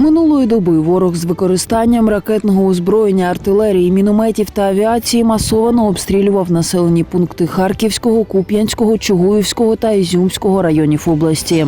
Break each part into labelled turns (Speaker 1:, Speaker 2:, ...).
Speaker 1: Минулої доби ворог з використанням ракетного озброєння, артилерії, мінометів та авіації масово обстрілював населені пункти Харківського, Куп'янського, Чугуївського та Ізюмського районів області.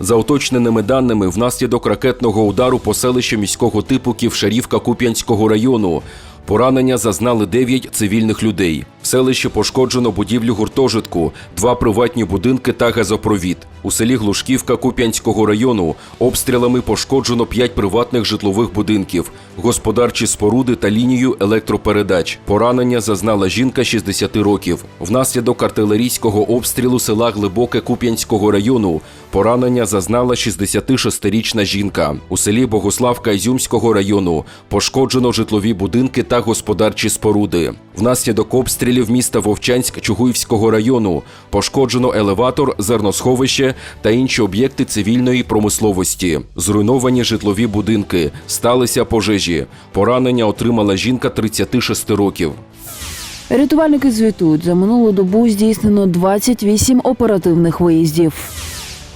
Speaker 2: За уточненими даними, внаслідок ракетного удару по селищу міського типу Ківшарівка Куп'янського району поранення зазнали 9 цивільних людей. В селищі пошкоджено будівлю гуртожитку, два приватні будинки та газопровід. У селі Глушківка Куп'янського району обстрілами пошкоджено 5 приватних житлових будинків, господарчі споруди та лінію електропередач. Поранення зазнала жінка 60 років. Внаслідок артилерійського обстрілу села Глибоке Куп'янського району поранення зазнала 66-річна жінка. У селі Богославка Ізюмського району пошкоджено житлові будинки та господарчі споруди. Внаслідок обстрілів міста Вовчанськ Чугуївського району пошкоджено елеватор, зерносховище та інші об'єкти цивільної промисловості. Зруйновані житлові будинки, сталися пожежі. Поранення отримала жінка 36 років.
Speaker 1: Рятувальники звітують, за минулу добу здійснено 28 оперативних виїздів.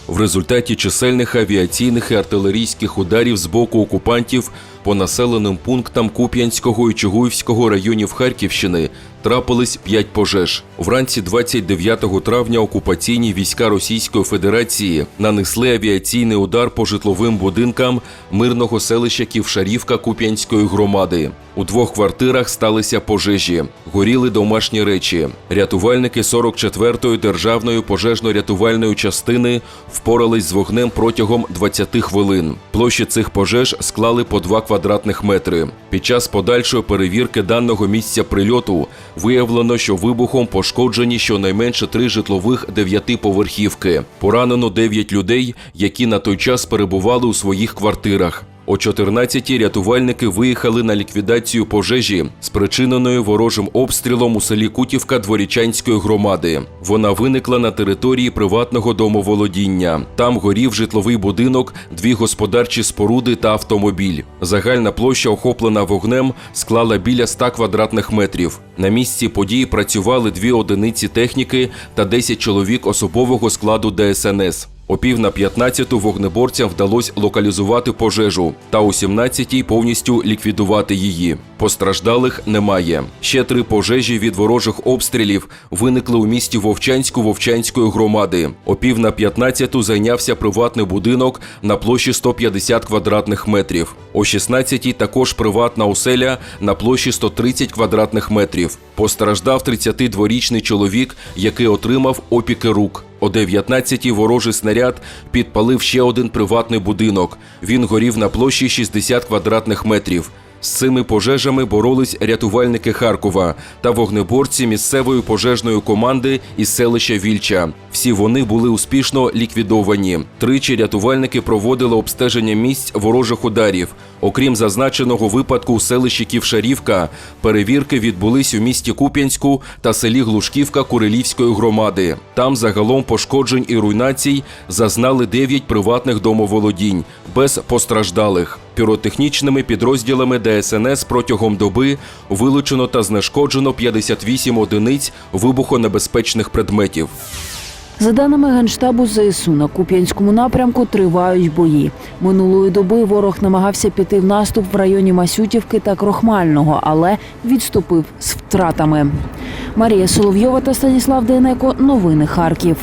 Speaker 2: В результаті чисельних авіаційних і артилерійських ударів з боку окупантів по населеним пунктам Куп'янського і Чугуївського районів Харківщини трапились п'ять пожеж. Вранці 29 травня окупаційні війська Російської Федерації нанесли авіаційний удар по житловим будинкам мирного селища Ківшарівка Куп'янської громади. У двох квартирах сталися пожежі, горіли домашні речі. Рятувальники 44-ї державної пожежно-рятувальної частини впорались з вогнем протягом 20 хвилин. Площі цих пожеж склали по 2 квадратних метри. Під час подальшої перевірки даного місця прильоту виявлено, що вибухом пошкоджені щонайменше три житлових дев'ятиповерхівки. Поранено дев'ять людей, які на той час перебували у своїх квартирах. О 14-й рятувальники виїхали на ліквідацію пожежі, спричиненої ворожим обстрілом у селі Кутівка Дворічанської громади. Вона виникла на території приватного домоволодіння. Там горів житловий будинок, дві господарчі споруди та автомобіль. Загальна площа, охоплена вогнем, склала біля 100 квадратних метрів. На місці події працювали дві одиниці техніки та 10 чоловік особового складу ДСНС. О пів на 15-ту вогнеборцям вдалося локалізувати пожежу та о 17-й повністю ліквідувати її. Постраждалих немає. Ще три пожежі від ворожих обстрілів виникли у місті Вовчанську Вовчанської громади. О пів на 15-ту зайнявся приватний будинок на площі 150 квадратних метрів. О 16-й також приватна оселя на площі 130 квадратних метрів. Постраждав 32-річний чоловік, який отримав опіки рук. О 19-й ворожий снаряд підпалив ще один приватний будинок. Він горів на площі 60 квадратних метрів. З цими пожежами боролись рятувальники Харкова та вогнеборці місцевої пожежної команди із селища Вільча. Всі вони були успішно ліквідовані. Тричі рятувальники проводили обстеження місць ворожих ударів. Окрім зазначеного випадку у селищі Ківшарівка, перевірки відбулись у місті Куп'янську та селі Глушківка Курилівської громади. Там загалом пошкоджень і руйнацій зазнали 9 приватних домоволодінь без постраждалих. Піротехнічними підрозділами ДСНС протягом доби вилучено та знешкоджено 58 одиниць вибухонебезпечних предметів.
Speaker 1: За даними Генштабу ЗСУ, на Куп'янському напрямку тривають бої. Минулої доби ворог намагався піти в наступ в районі Масютівки та Крохмального, але відступив з втратами. Марія Соловйова та Станіслав Денеко. Новини Харків.